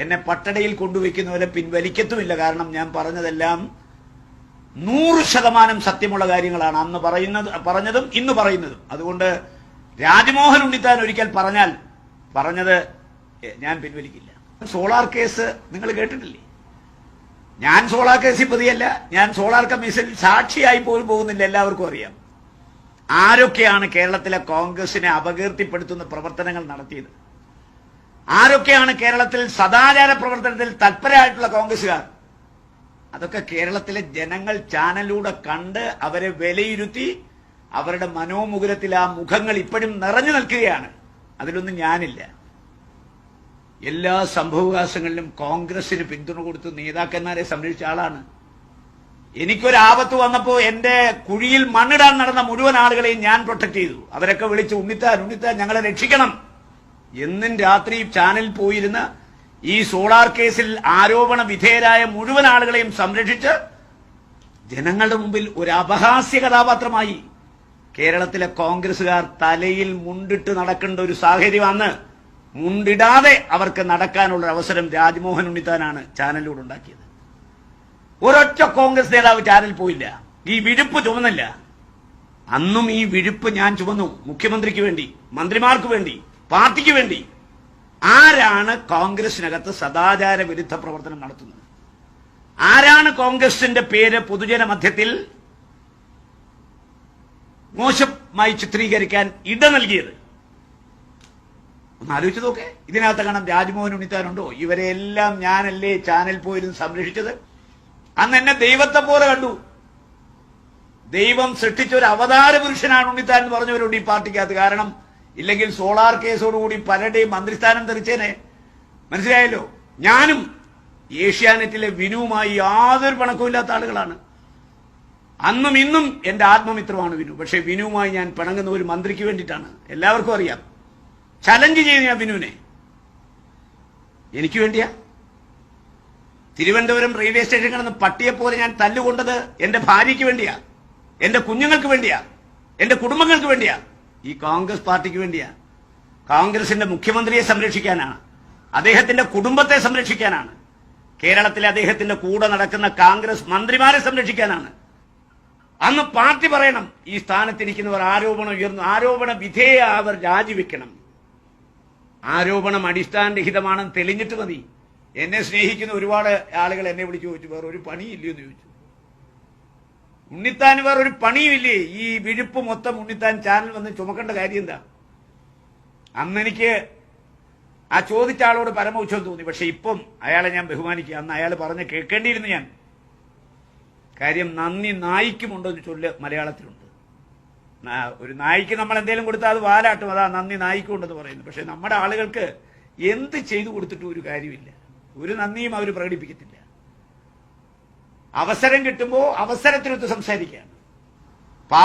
എന്നെ പട്ടടയിൽ കൊണ്ടുവയ്ക്കുന്നവരെ പിൻവലിക്കത്തുമില്ല. കാരണം ഞാൻ പറഞ്ഞതെല്ലാം നൂറ് ശതമാനം സത്യമുള്ള കാര്യങ്ങളാണ്. അന്ന് പറയുന്നത് പറഞ്ഞതും ഇന്ന് പറയുന്നതും. അതുകൊണ്ട് രാജ്മോഹൻ ഉണ്ണിത്താൻ ഒരിക്കൽ പറഞ്ഞാൽ പറഞ്ഞത് ഞാൻ പിൻവലിക്കില്ല. സോളാർ കേസ് നിങ്ങൾ കേട്ടിട്ടില്ലേ? ഞാൻ സോളാർ കേസിൽ പ്രതിയല്ല. ഞാൻ സോളാർ കമ്മീഷൻ സാക്ഷിയായി പോലും പോകുന്നില്ല. എല്ലാവർക്കും അറിയാം. ആരൊക്കെയാണ് കേരളത്തിലെ കോൺഗ്രസിനെ അപകീർത്തിപ്പെടുത്തുന്ന പ്രവർത്തനങ്ങൾ നടത്തിയത്? ആരൊക്കെയാണ് കേരളത്തിൽ സദാചാര പ്രവർത്തനത്തിൽ തൽപരമായിട്ടുള്ള കോൺഗ്രസുകാർ അതൊക്കെ കേരളത്തിലെ ജനങ്ങൾ ചാനലിലൂടെ കണ്ട് അവരെ വിലയിരുത്തി അവരുടെ മനോമുകുരത്തിൽ ആ മുഖങ്ങൾ ഇപ്പോഴും നിറഞ്ഞു നിൽക്കുകയാണ്. അതിലൊന്നും ഞാനില്ല. എല്ലാ സംഭവവികാസങ്ങളിലും കോൺഗ്രസിന് പിന്തുണ കൊടുത്ത് നേതാക്കന്മാരെ സംരക്ഷിച്ച ആളാണ്. എനിക്കൊരാപത്ത് വന്നപ്പോൾ വന്നപ്പോ എന്റെ കുഴിയിൽ മണ്ണിടാൻ നടന്ന മുഴുവൻ ആളുകളെയും ഞാൻ പ്രൊട്ടക്ട് ചെയ്തു. അവരൊക്കെ വിളിച്ച് ഉണ്ണിത്താൻ ഉണ്ണിത്താൻ ഞങ്ങളെ രക്ഷിക്കണം. എന്നും രാത്രി ചാനൽ പോയിരുന്ന ഈ സോളാർ കേസിൽ ആരോപണ വിധേയരായ മുഴുവൻ ആളുകളെയും സംരക്ഷിച്ച് ജനങ്ങളുടെ മുമ്പിൽ ഒരു അപഹാസ്യ കഥാപാത്രമായി കേരളത്തിലെ കോൺഗ്രസുകാർ തലയിൽ മുണ്ടിട്ട് നടക്കേണ്ട ഒരു സാഹചര്യമാണ് മുണ്ടിടാതെ അവർക്ക് നടക്കാനുള്ള അവസരം രാജ്മോഹൻ ഉണ്ണിത്താനാണ് ചാനലിലൂടെ ഉണ്ടാക്കിയത്. ഒരൊറ്റ കോൺഗ്രസ് നേതാവ് ചാനൽ പോയില്ല. ഈ വിഴുപ്പ് ചുമന്നില്ല. അന്നും ഈ വിഴുപ്പ് ഞാൻ ചുമന്നു മുഖ്യമന്ത്രിക്ക് വേണ്ടി മന്ത്രിമാർക്ക് വേണ്ടി. പാർട്ടിക്ക് വേണ്ടി ആരാണ് കോൺഗ്രസിനകത്ത് സദാചാര വിരുദ്ധ പ്രവർത്തനം നടത്തുന്നത്? ആരാണ് കോൺഗ്രസിന്റെ പേര് പൊതുജന മധ്യത്തിൽ മോശമായി ചിത്രീകരിക്കാൻ ഇട നൽകിയത്? ഒന്ന് ആലോചിച്ച് നോക്കേ. ഇതിനകത്ത് കാണാം രാജ്മോഹൻ ഉണ്ണിത്താനുണ്ടോ? ഇവരെല്ലാം ഞാനല്ലേ ചാനൽ പോയിരുന്നു സംരക്ഷിച്ചത്? അന്ന് എന്നെ ദൈവത്തെ പോലെ കണ്ടു. ദൈവം സൃഷ്ടിച്ച ഒരു അവതാര പുരുഷനാണ് ഉണ്ണിത്താൻ എന്ന് പറഞ്ഞവരുണ്ട് ഈ പാർട്ടിക്കകത്ത്. കാരണം ഇല്ലെങ്കിൽ സോളാർ കേസോടുകൂടി പലരുടെയും മന്ത്രിസ്ഥാനം തെറിച്ചേനെ. മനസ്സിലായല്ലോ? ഞാനും ഏഷ്യാനെറ്റിലെ വിനുവുമായി യാതൊരു പണക്കമില്ലാത്ത ആളുകളാണ്. അന്നും ഇന്നും എന്റെ ആത്മമിത്രമാണ് വിനു. പക്ഷെ വിനുവുമായി ഞാൻ പിണങ്ങുന്ന ഒരു മന്ത്രിക്ക് വേണ്ടിയിട്ടാണ്. എല്ലാവർക്കും അറിയാം. ചലഞ്ച് ചെയ്യുന്ന ഞാൻ വിനുവിനെ. എനിക്ക് വേണ്ടിയാ? തിരുവനന്തപുരം റെയിൽവേ സ്റ്റേഷൻ കിടന്ന് പട്ടിയെ പോലെ ഞാൻ തല്ലുകൊണ്ടത് എന്റെ ഭാര്യയ്ക്ക് വേണ്ടിയാ? എന്റെ കുഞ്ഞുങ്ങൾക്ക് വേണ്ടിയാ? എന്റെ കുടുംബങ്ങൾക്ക് വേണ്ടിയാ? ഈ കോൺഗ്രസ് പാർട്ടിക്ക് വേണ്ടിയാണ് കോൺഗ്രസിന്റെ മുഖ്യമന്ത്രിയെ സംരക്ഷിക്കാനാണ്. അദ്ദേഹത്തിന്റെ കുടുംബത്തെ സംരക്ഷിക്കാനാണ്. കേരളത്തിലെ അദ്ദേഹത്തിന്റെ കൂടെ നടക്കുന്ന കോൺഗ്രസ് മന്ത്രിമാരെ സംരക്ഷിക്കാനാണ്. അന്ന് പാർട്ടി പറയണം ഈ സ്ഥാനത്തിരിക്കുന്നവർ ആരോപണം ഉയർന്നു ആരോപണ വിധേയ അവർ രാജിവെക്കണം. ആരോപണം അടിസ്ഥാനരഹിതമാണെന്ന് തെളിഞ്ഞിട്ട് മതി. എന്നെ സ്നേഹിക്കുന്ന ഒരുപാട് ആളുകൾ എന്നെ വിളിച്ചു ചോദിച്ചു വേറെ ഒരു പണിയില്ലയോ എന്ന് ചോദിച്ചു. ഉണ്ണിത്താൻ വേറെ ഒരു പണിയുമില്ലേ? ഈ വിഴുപ്പ് മൊത്തം ഉണ്ണിത്താൻ ചാനൽ വന്ന് ചുമക്കേണ്ട കാര്യം എന്താ? അന്ന് എനിക്ക് ആ ചോദിച്ച ആളോട് പരമോത്സവം തോന്നി. പക്ഷെ ഇപ്പം അയാളെ ഞാൻ ബഹുമാനിക്കുക. അന്ന് അയാൾ പറഞ്ഞ് കേൾക്കേണ്ടിയിരുന്നു ഞാൻ. കാര്യം നന്ദി നായിക്കുമുണ്ടോ എന്ന് ചൊല്ല് മലയാളത്തിലുണ്ട്. ഒരു നായിക്ക് നമ്മൾ എന്തെങ്കിലും കൊടുത്താൽ അത് വാലാട്ടും. അതാ നന്ദി നായിക്കുണ്ടെന്ന് പറയുന്നു പക്ഷെ നമ്മുടെ ആളുകൾക്ക് എന്ത് ചെയ്തു കൊടുത്തിട്ടും ഒരു കാര്യമില്ല. ഒരു നന്ദിയും അവർ പ്രകടിപ്പിക്കത്തില്ല. അവസരം കിട്ടുമ്പോൾ അവസരത്തിനൊത്ത് സംസാരിക്കുകയാണ്.